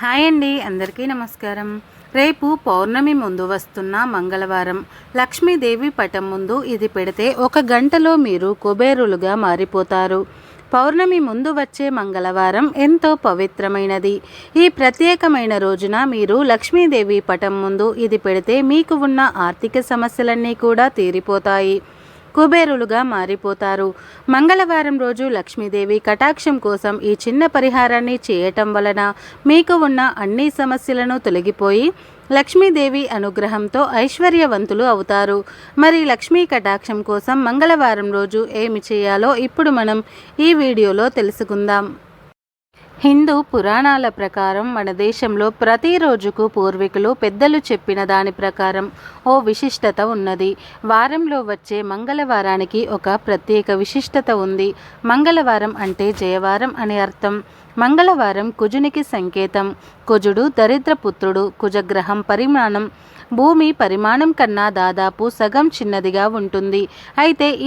Hi అండి అందరికీ నమస్కారం. రేపు పౌర్ణమి ముందు వస్తున్న మంగళవారం లక్ష్మీదేవి పటం ముందు ఇది పెడితే ఒక గంటలో మీరు కుబేరులుగా మారిపోతారు. పౌర్ణమి ముందు వచ్చే మంగళవారం ఎంతో పవిత్రమైనది. ఈ ప్రత్యేకమైన రోజున మీరు లక్ష్మీదేవి పటం ముందు ఇది పెడితే మీకు ఉన్న ఆర్థిక సమస్యలన్నీ కూడా తీరిపోతాయి. కుబేరులుగా మారిపోతారు. మంగళవారం రోజు లక్ష్మీదేవి కటాక్షం కోసం ఈ చిన్న పరిహారాన్ని చేయటం వలన మీకు ఉన్న అన్ని సమస్యలను తొలగిపోయి లక్ష్మీదేవి అనుగ్రహంతో ఐశ్వర్యవంతులు అవుతారు. మరి లక్ష్మీ కటాక్షం కోసం మంగళవారం రోజు ఏమి చేయాలో ఇప్పుడు మనం ఈ వీడియోలో తెలుసుకుందాం. హిందూ పురాణాల ప్రకారం మన దేశంలో ప్రతి రోజుకు పూర్వీకులు పెద్దలు చెప్పిన దాని ప్రకారం ఓ విశిష్టత ఉన్నది. వారంలో వచ్చే మంగళవారానికి ఒక ప్రత్యేక విశిష్టత ఉంది. మంగళవారం అంటే జయవారం అని అర్థం. మంగళవారం కుజునికి సంకేతం. కుజుడు దరిద్రపుత్రుడు కుజగ్రహం పరిమాణం. భూమి పరిమాణం కన్నా దాదాపు సగం చిన్నదిగా ఉంటుంది. అయితే ఈ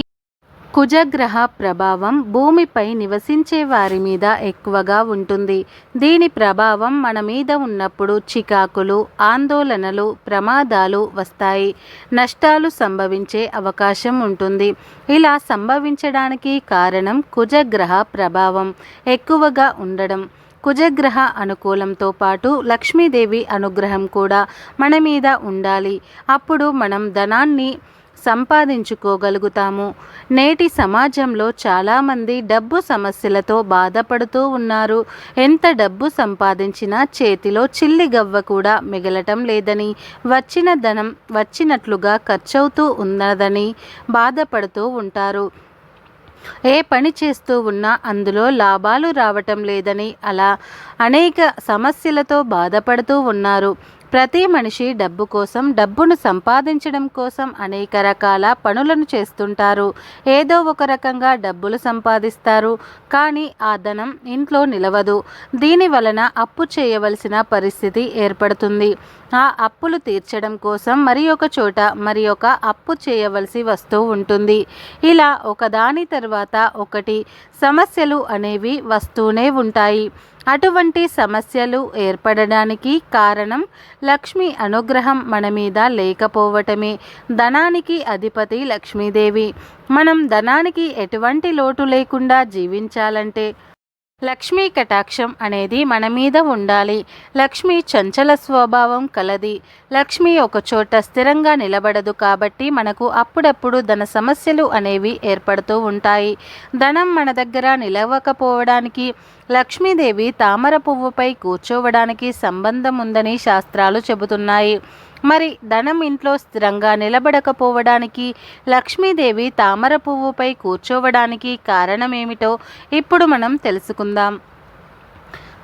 కుజగ్రహ ప్రభావం భూమిపై నివసించే వారి మీద ఎక్కువగా ఉంటుంది. దీని ప్రభావం మన మీద ఉన్నప్పుడు చికాకులు ఆందోళనలు ప్రమాదాలు వస్తాయి. నష్టాలు సంభవించే అవకాశం ఉంటుంది. ఇలా సంభవించడానికి కారణం కుజగ్రహ ప్రభావం ఎక్కువగా ఉండడం. కుజగ్రహ అనుకూలంతో పాటు లక్ష్మీదేవి అనుగ్రహం కూడా మన మీద ఉండాలి. అప్పుడు మనం ధనాన్ని సంపాదించుకోగలుగుతాము. నేటి సమాజంలో చాలామంది డబ్బు సమస్యలతో బాధపడుతూ ఉన్నారు. ఎంత డబ్బు సంపాదించినా చేతిలో చిల్లి గవ్వ కూడా మిగలటం లేదని వచ్చిన ధనం వచ్చినట్లుగా ఖర్చవుతూ ఉన్నదని బాధపడుతూ ఉంటారు. ఏ పని చేస్తూ ఉన్నా అందులో లాభాలు రావటం లేదని అలా అనేక సమస్యలతో బాధపడుతూ ఉన్నారు. ప్రతి మనిషి డబ్బు కోసం డబ్బును సంపాదించడం కోసం అనేక రకాల పనులను చేస్తుంటారు. ఏదో ఒక రకంగా డబ్బులు సంపాదిస్తారు. కానీ ఆ ధనం ఇంట్లో నిలవదు. దీని వలన అప్పు చేయవలసిన పరిస్థితి ఏర్పడుతుంది. ఆ అప్పులు తీర్చడం కోసం మరి ఒక చోట మరి ఒక అప్పు చేయవలసి వస్తూ ఉంటుంది. ఇలా ఒకదాని తర్వాత ఒకటి సమస్యలు అనేవి వస్తూనే ఉంటాయి. అటువంటి సమస్యలు ఏర్పడడానికి కారణం లక్ష్మి అనుగ్రహం మన మీద లేకపోవటమే. ధనానికి అధిపతి లక్ష్మీదేవి. మనం ధనానికి ఎటువంటి లోటు లేకుండా జీవించాలంటే లక్ష్మీ కటాక్షం అనేది మన మీద ఉండాలి. లక్ష్మి చంచల స్వభావం కలది. లక్ష్మి ఒక చోట స్థిరంగా నిలబడదు కాబట్టి మనకు అప్పుడప్పుడు ధన సమస్యలు అనేవి ఏర్పడుతూ ఉంటాయి. ధనం మన దగ్గర నిలవకపోవడానికి లక్ష్మీదేవి తామర పువ్వుపై కూర్చోవడానికి సంబంధం ఉందని శాస్త్రాలు చెబుతున్నాయి. మరి ధనం ఇంట్లో స్థిరంగా నిలబడకపోవడానికి లక్ష్మీదేవి తామర పువ్వుపై కూర్చోవడానికి కారణమేమిటో ఇప్పుడు మనం తెలుసుకుందాం.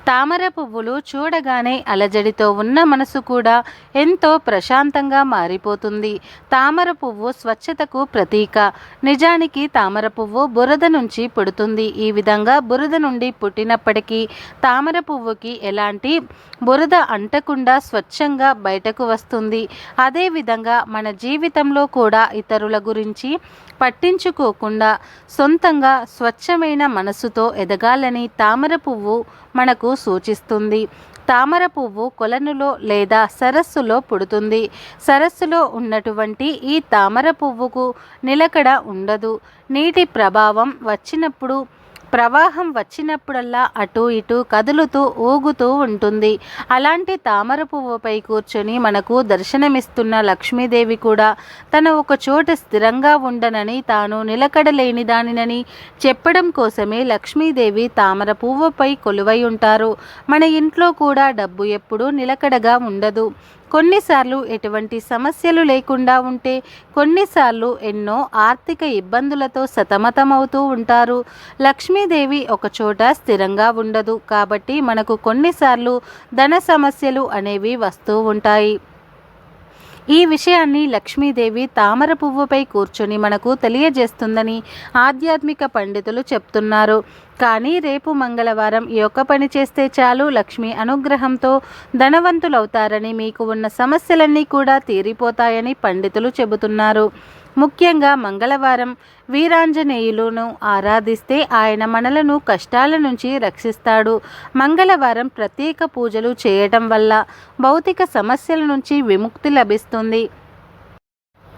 తామర పువ్వులు చూడగానే అలజడితో ఉన్న మనసు కూడా ఎంతో ప్రశాంతంగా మారిపోతుంది. తామర పువ్వు స్వచ్ఛతకు ప్రతీక. నిజానికి తామర పువ్వు బురద నుంచి పుడుతుంది. ఈ విధంగా బురద నుండి పుట్టినప్పటికీ తామర పువ్వుకి ఎలాంటి బురద అంటకుండా స్వచ్ఛంగా బయటకు వస్తుంది. అదేవిధంగా మన జీవితంలో కూడా ఇతరుల గురించి పట్టించుకోకుండా సొంతంగా స్వచ్ఛమైన మనసుతో ఎదగాలని తామర పువ్వు మనకు సూచిస్తుంది. తామర పువ్వు కొలనులో లేదా సరస్సులో పుడుతుంది. సరస్సులో ఉన్నటువంటి ఈ తామర పువ్వుకు నిలకడ ఉండదు. నీటి ప్రభావం వచ్చినప్పుడు ప్రవాహం వచ్చినప్పుడల్లా అటు ఇటు కదులుతూ ఊగుతూ ఉంటుంది. అలాంటి తామర పువ్వుపై కూర్చొని మనకు దర్శనమిస్తున్న లక్ష్మీదేవి కూడా తన ఒక చోట స్థిరంగా ఉండనని తాను నిలకడలేని దానినని చెప్పడం కోసమే లక్ష్మీదేవి తామర పువ్వుపై కొలువై ఉంటారు. మన ఇంట్లో కూడా డబ్బు ఎప్పుడూ నిలకడగా ఉండదు. కొన్నిసార్లు ఎటువంటి సమస్యలు లేకుండా ఉంటే కొన్నిసార్లు ఎన్నో ఆర్థిక ఇబ్బందులతో సతమతమవుతూ ఉంటారు. లక్ష్మీదేవి ఒకచోట స్థిరంగా ఉండదు. కాబట్టి మనకు కొన్నిసార్లు ధన సమస్యలు అనేవి వస్తూ ఉంటాయి. ఈ విషయాన్ని లక్ష్మీదేవి తామర పువ్వుపై కూర్చొని మనకు తెలియజేస్తుందని ఆధ్యాత్మిక పండితులు చెప్తున్నారు. కానీ రేపు మంగళవారం ఈ ఒక్క పని చేస్తే చాలు. లక్ష్మి అనుగ్రహంతో ధనవంతులవుతారని మీకు ఉన్న సమస్యలన్నీ కూడా తీరిపోతాయని పండితులు చెబుతున్నారు. ముఖ్యంగా మంగళవారం వీరాంజనేయులను ఆరాధిస్తే ఆయన మనలను కష్టాల నుంచి రక్షిస్తాడు. మంగళవారం ప్రత్యేక పూజలు చేయటం వల్ల భౌతిక సమస్యల నుంచి విముక్తి లభిస్తుంది.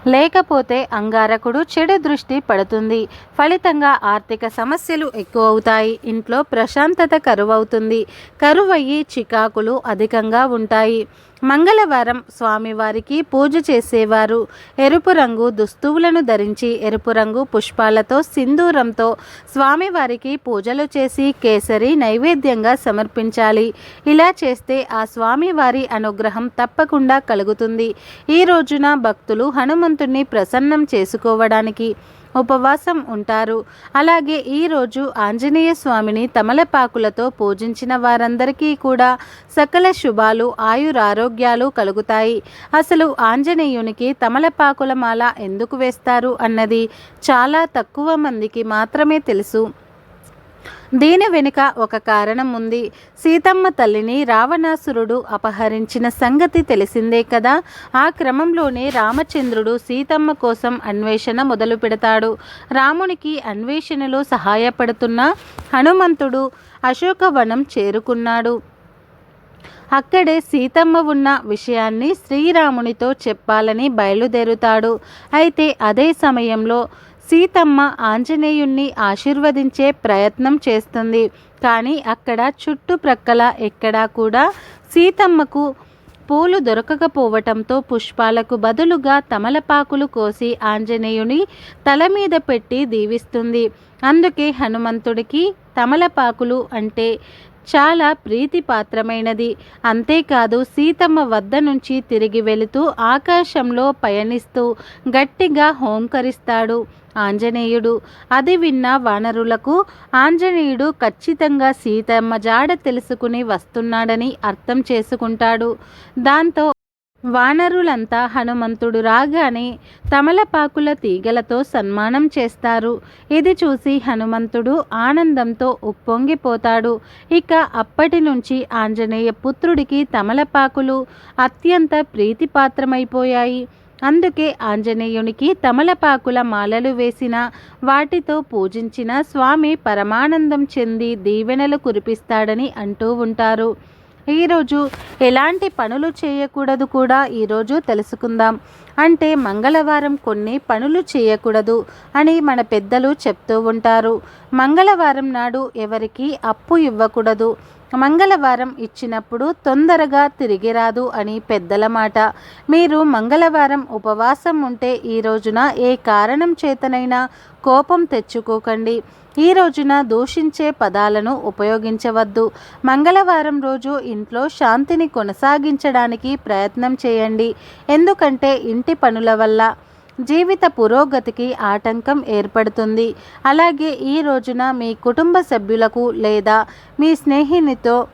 లేకపోతే అంగారకుడు చెడు దృష్టి పడుతుంది. ఫలితంగా ఆర్థిక సమస్యలు ఎక్కువ అవుతాయి ఇంట్లో ప్రశాంతత కరువవుతుంది. కరువయ్యి చికాకులు అధికంగా ఉంటాయి. మంగళవారం స్వామివారికి పూజ చేసేవారు. ఎరుపు రంగు దుస్తువులను ధరించి ఎరుపు రంగు పుష్పాలతో సింధూరంతో స్వామివారికి పూజలు చేసి కేసరి నైవేద్యంగా సమర్పించాలి. ఇలా చేస్తే ఆ స్వామివారి అనుగ్రహం తప్పకుండా కలుగుతుంది. ఈ రోజున భక్తులు హనుమంతుణ్ణి ప్రసన్నం చేసుకోవడానికి ఉపవాసం ఉంటారు. అలాగే ఈరోజు ఆంజనేయ స్వామిని తమలపాకులతో పూజించిన వారందరికీ కూడా సకల శుభాలు ఆయురారోగ్యాలు కలుగుతాయి. అసలు ఆంజనేయునికి తమలపాకుల మాల ఎందుకు వేస్తారు అన్నది చాలా తక్కువ మందికి మాత్రమే తెలుసు. దీని వెనుక ఒక కారణం ఉంది. సీతమ్మ తల్లిని రావణాసురుడు అపహరించిన సంగతి తెలిసిందే కదా. ఆ క్రమంలోనే రామచంద్రుడు సీతమ్మ కోసం అన్వేషణ మొదలు పెడతాడు. రామునికి అన్వేషణలో సహాయపడుతున్న హనుమంతుడు అశోకవనం చేరుకున్నాడు. అక్కడే సీతమ్మ ఉన్న విషయాన్ని శ్రీరామునితో చెప్పాలని బయలుదేరుతాడు. అయితే అదే సమయంలో సీతమ్మ ఆంజనేయుణ్ణి ఆశీర్వదించే ప్రయత్నం చేస్తుంది. కానీ అక్కడ చుట్టుప్రక్కల ఎక్కడా కూడా సీతమ్మకు పూలు దొరకకపోవటంతో పుష్పాలకు బదులుగా తమలపాకులు కోసి ఆంజనేయుని తల మీద పెట్టి దీవిస్తుంది. అందుకే హనుమంతుడికి తమలపాకులు అంటే చాలా ప్రీతిపాత్రమైనది. అంతేకాదు సీతమ్మ వద్ద నుంచి తిరిగి వెళుతూ ఆకాశంలో పయనిస్తూ గట్టిగా హోంకరిస్తాడు. ఆంజనేయుడు అది విన్న వానరులకు ఆంజనేయుడు ఖచ్చితంగా సీతమ్మ జాడ తెలుసుకుని వస్తున్నాడని అర్థం చేసుకుంటాడు. దాంతో వానరులంతా హనుమంతుడు రాగానే తమలపాకుల తీగలతో సన్మానం చేస్తారు. ఇది చూసి హనుమంతుడు ఆనందంతో ఉప్పొంగిపోతాడు. ఇక అప్పటి నుంచి ఆంజనేయ పుత్రుడికి తమలపాకులు అత్యంత ప్రీతిపాత్రమైపోయాయి. అందుకే ఆంజనేయునికి తమలపాకుల మాలలు వేసిన వాటితో పూజించిన స్వామి పరమానందం చెంది దీవెనలు కురిపిస్తాడని అంటూ ఉంటారు. ఈరోజు ఎలాంటి పనులు చేయకూడదు కూడా ఈరోజు తెలుసుకుందాం. అంటే మంగళవారం కొన్ని పనులు చేయకూడదు అని మన పెద్దలు చెప్తూ ఉంటారు. మంగళవారం నాడు ఎవరికి అప్పు ఇవ్వకూడదు. మంగళవారం ఇచ్చినప్పుడు తొందరగా తిరిగి రాదు అని పెద్దల మాట. మీరు మంగళవారం ఉపవాసం ఉంటే ఈ రోజున ఏ కారణం చేతనైనా కోపం తెచ్చుకోకండి. ఈ రోజున దూషించే పదాలను ఉపయోగించవద్దు. మంగళవారం రోజు ఇంట్లో శాంతిని కొనసాగించడానికి ప్రయత్నం చేయండి. ఎందుకంటే ఇంటి పనుల వల్ల జీవిత పురోగతికి ఆటంకం ఏర్పడుతుంది. అలాగే ఈ రోజున మీ కుటుంబ సభ్యులకు లేదా మీ స్నేహితునితో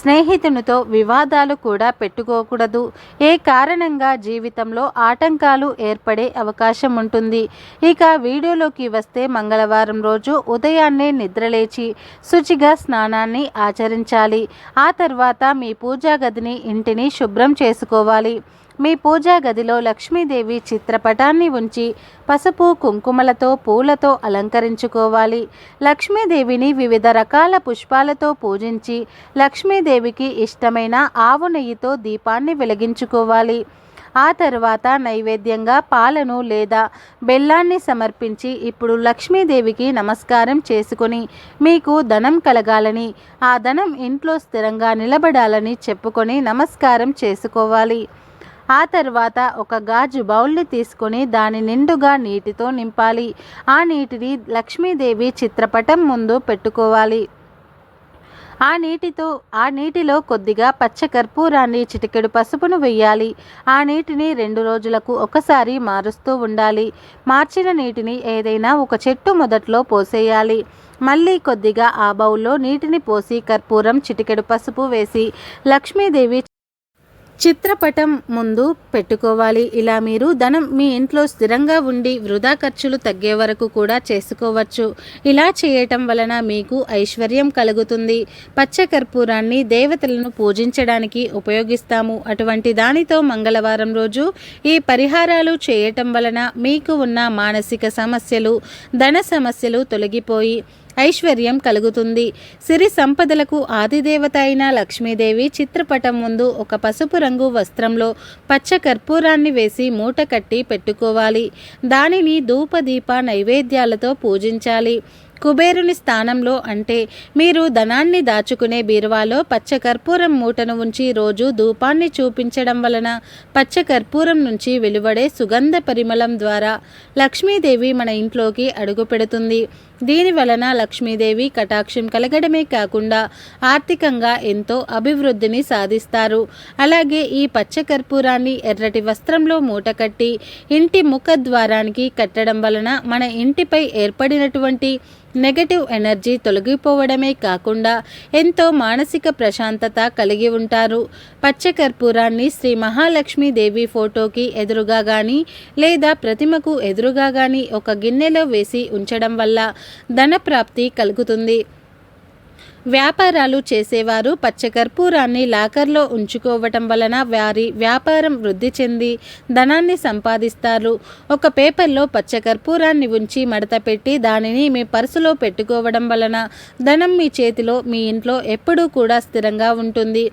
స్నేహితునితో వివాదాలు కూడా పెట్టుకోకూడదు. ఏ కారణంగా జీవితంలో ఆటంకాలు ఏర్పడే అవకాశం ఉంటుంది? ఇక వీడియోలోకి వస్తే మంగళవారం రోజు ఉదయాన్నే నిద్రలేచి శుచిగా స్నానాన్ని ఆచరించాలి. ఆ తర్వాత మీ పూజా గదిని ఇంటిని శుభ్రం చేసుకోవాలి. మీ పూజా గదిలో లక్ష్మీదేవి చిత్రపటాన్ని ఉంచి పసుపు కుంకుమలతో పూలతో అలంకరించుకోవాలి. లక్ష్మీదేవిని వివిధ రకాల పుష్పాలతో పూజించి లక్ష్మీదేవికి ఇష్టమైన ఆవు నెయ్యితో దీపాన్ని వెలిగించుకోవాలి. ఆ తర్వాత నైవేద్యంగా పాలను లేదా బెల్లాన్ని సమర్పించి ఇప్పుడు లక్ష్మీదేవికి నమస్కారం చేసుకుని మీకు ధనం కలగాలని ఆ ధనం ఇంట్లో స్థిరంగా నిలబడాలని చెప్పుకొని నమస్కారం చేసుకోవాలి. ఆ తర్వాత ఒక గాజు బౌల్ని తీసుకొని దాని నిండుగా నీటితో నింపాలి. ఆ నీటిని లక్ష్మీదేవి చిత్రపటం ముందు పెట్టుకోవాలి. ఆ నీటితో ఆ నీటిలో కొద్దిగా పచ్చ కర్పూరాన్ని చిటికెడు పసుపును వెయ్యాలి ఆ నీటిని రెండు రోజులకు ఒకసారి మారుస్తూ ఉండాలి. మార్చిన నీటిని ఏదైనా ఒక చెట్టు మొదట్లో పోసేయాలి. మళ్ళీ కొద్దిగా ఆ బౌల్లో నీటిని పోసి కర్పూరం చిటికెడు పసుపు వేసి లక్ష్మీదేవి చిత్రపటం ముందు పెట్టుకోవాలి. ఇలా మీరు ధనం మీ ఇంట్లో స్థిరంగా ఉండి వృధా ఖర్చులు తగ్గే వరకు కూడా చేసుకోవచ్చు. ఇలా చేయటం వలన మీకు ఐశ్వర్యం కలుగుతుంది. పచ్చకర్పూరాన్ని దేవతలను పూజించడానికి ఉపయోగిస్తాము. అటువంటి దానితో మంగళవారం రోజు ఈ పరిహారాలు చేయటం వలన మీకు ఉన్న మానసిక సమస్యలు ధన సమస్యలు తొలగిపోయి ఐశ్వర్యం కలుగుతుంది. సిరి సంపదలకు ఆదిదేవత అయిన లక్ష్మీదేవి చిత్రపటం ముందు ఒక పసుపు రంగు వస్త్రంలో పచ్చ కర్పూరాన్ని వేసి మూట కట్టి పెట్టుకోవాలి. దానిని ధూపదీప నైవేద్యాలతో పూజించాలి. కుబేరుని స్థానంలో అంటే మీరు ధనాన్ని దాచుకునే బీరువాలో పచ్చ కర్పూరం మూటను ఉంచి రోజు ధూపాన్ని చూపించడం వలన పచ్చ కర్పూరం నుంచి వెలువడే సుగంధ పరిమళం ద్వారా లక్ష్మీదేవి మన ఇంట్లోకి అడుగు పెడుతుంది. దీని వలన లక్ష్మీదేవి కటాక్షం కలగడమే కాకుండా ఆర్థికంగా ఎంతో అభివృద్ధిని సాధిస్తారు. అలాగే ఈ పచ్చ కర్పూరాన్ని ఎర్రటి వస్త్రంలో మూటకట్టి ఇంటి ముఖద్వారానికి కట్టడం వలన మన ఇంటిపై ఏర్పడినటువంటి నెగటివ్ ఎనర్జీ తొలగిపోవడమే కాకుండా ఎంతో మానసిక ప్రశాంతత కలిగి ఉంటారు. పచ్చకర్పూరాన్ని శ్రీ మహాలక్ష్మీదేవి ఫోటోకి ఎదురుగా కానీ లేదా ప్రతిమకు ఎదురుగా కానీ ఒక గిన్నెలో వేసి ఉంచడం వల్ల ధనప్రాప్తి కలుగుతుంది. వ్యాపారాలు చేసేవారు పచ్చకర్పూరాన్ని లాకర్లో ఉంచుకోవటం వలన వారి వ్యాపారం వృద్ధి చెంది ధనాన్ని సంపాదిస్తారు. ఒక పేపర్లో పచ్చకర్పూరాన్ని ఉంచి మడత పెట్టి దానిని మీ పర్సులో పెట్టుకోవడం వలన ధనం మీ చేతిలో మీ ఇంట్లో ఎప్పుడూ కూడా స్థిరంగా ఉంటుంది.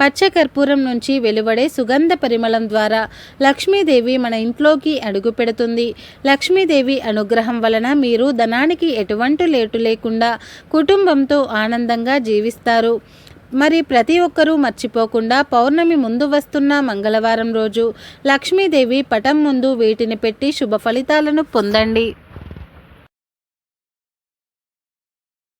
పచ్చకర్పూరం నుంచి వెలువడే సుగంధ పరిమళం ద్వారా లక్ష్మీదేవి మన ఇంట్లోకి అడుగు పెడుతుంది. లక్ష్మీదేవి అనుగ్రహం వలన మీరు ధనానికి ఎటువంటి లేటు లేకుండా కుటుంబంతో ఆనందంగా జీవిస్తారు. మరి ప్రతి ఒక్కరూ మర్చిపోకుండా పౌర్ణమి ముందు వస్తున్న మంగళవారం రోజు లక్ష్మీదేవి పటం ముందు వీటిని పెట్టి శుభ ఫలితాలను పొందండి.